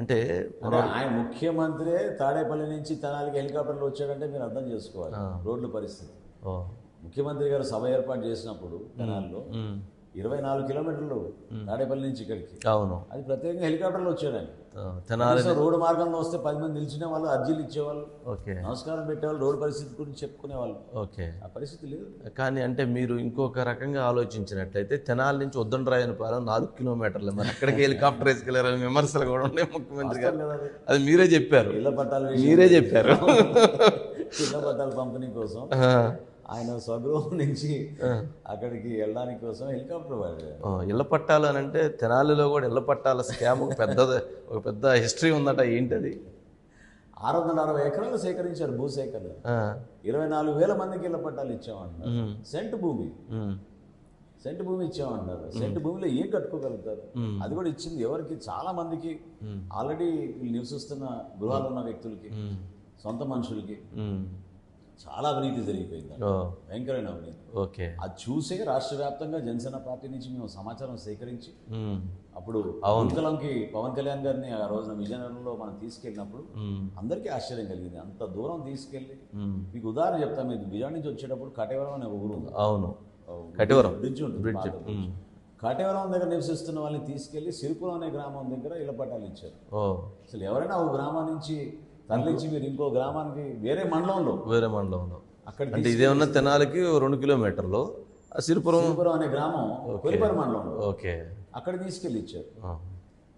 అంటే ఆయన ముఖ్యమంత్రి తాడేపల్లి నుంచి తెనాలికి హెలికాప్టర్లు వచ్చాడంటే మీరు అర్థం చేసుకోవాలి. రోడ్ల పరిస్థితి. ముఖ్యమంత్రి గారు సభ ఏర్పాటు చేసినప్పుడు తెనాలిలో ఇరవై నాలుగు కిలోమీటర్లు తాడేపల్లి నుంచి ఇక్కడికి. అవును. అది ప్రత్యేకంగా హెలికాప్టర్లో వచ్చాడు ఆయన తెనాలి రోడ్డు మార్గంలో వస్తే పది మంది నిలిచిన వాళ్ళు అర్జీలు ఇచ్చేవాళ్ళు ఓకే. నమస్కారం పెట్టేవాళ్ళు రోడ్డు పరిస్థితి గురించి చెప్పుకునేవాళ్ళు. ఓకే. ఆ పరిస్థితి లేదు. కానీ అంటే మీరు ఇంకొక రకంగా ఆలోచించినట్లయితే తెనాలి నుంచి ఉద్దండరాయనపాలెం నాలుగు కిలోమీటర్లు. మరి అక్కడికి హెలికాప్టర్ వేసుకెళ్ళారని విమర్శలు కూడా ఉన్నాయి ముఖ్యమంత్రి గారు. అది. మీరే చెప్పారు. మీరే చెప్పారు. పట్టాల పంపిణీ కోసం ఆయన స్వగృహం నుంచి అక్కడికి వెళ్ళడానికి కోసం హెలికాప్టర్ వాడారు. ఆ, ఇళ్ళ పట్టాలు అని అంటే తెనాలిలో కూడా ఇళ్ళ పట్టాల స్కామ్ ఒక పెద్ద ఒక పెద్ద హిస్టరీ ఉందట ఏంటది? ఆరు వందల అరవై ఎకరాలు సేకరించారు భూసేకరణ. ఇరవై నాలుగు వేల మందికి ఇళ్ళ పట్టాలు ఇచ్చామంటున్నారు. మ్మ్. సెంట్ భూమి. సెంట్ భూమి ఇచ్చామంటారు సెంట్ భూమిలో ఏం కట్టుకోగలుగుతారు? అది కూడా ఇచ్చింది ఎవరికి? చాలా మందికి. ఆల్రెడీ నివసిస్తున్న గృహాలు ఉన్న వ్యక్తులకి. సొంత మనుషులకి. చాలా అవినీతి జరిగిపోయింది. భయంకరమైన అవినీతి. ఓకే. అది చూసే రాష్ట్ర వ్యాప్తంగా జనసేన పార్టీ నుంచి మేము సమాచారం సేకరించి అప్పుడు గుంతలంకి పవన్ కళ్యాణ్ గారిని ఆ రోజున విజయనగరంలో మనం తీసుకెళ్ళినప్పుడు అందరికీ ఆశ్చర్యం కలిగింది. అంత దూరం తీసుకెళ్ళి. మీకు ఉదాహరణ చెప్తాను మీకు విజయవాడ నుంచి వచ్చేటప్పుడు కటేవరం అనే ఊరు ఉంది. అవును. కటివరం. బ్రిడ్జ్ ఉంటుంది బ్రిడ్జ్. కటేవరం దగ్గర నివసిస్తున్న వాళ్ళని తీసుకెళ్ళి సిరుపురం అనే గ్రామం దగ్గర ఇళ్ళ పట్టాలు ఇచ్చారు. అసలు ఎవరైనా ఒక గ్రామం నుంచి తరలించి మీరు ఇంకో గ్రామానికి వేరే మండలంలో వేరే మండలంలో అక్కడ అంటే ఇదేమన్నా తెనాలికి ఓ రెండు కిలోమీటర్లు సిరిపురం సిరుపురం అనే గ్రామం కొలిపరి మండలంలో. ఓకే. అక్కడ తీసుకెళ్ళి ఇచ్చారు.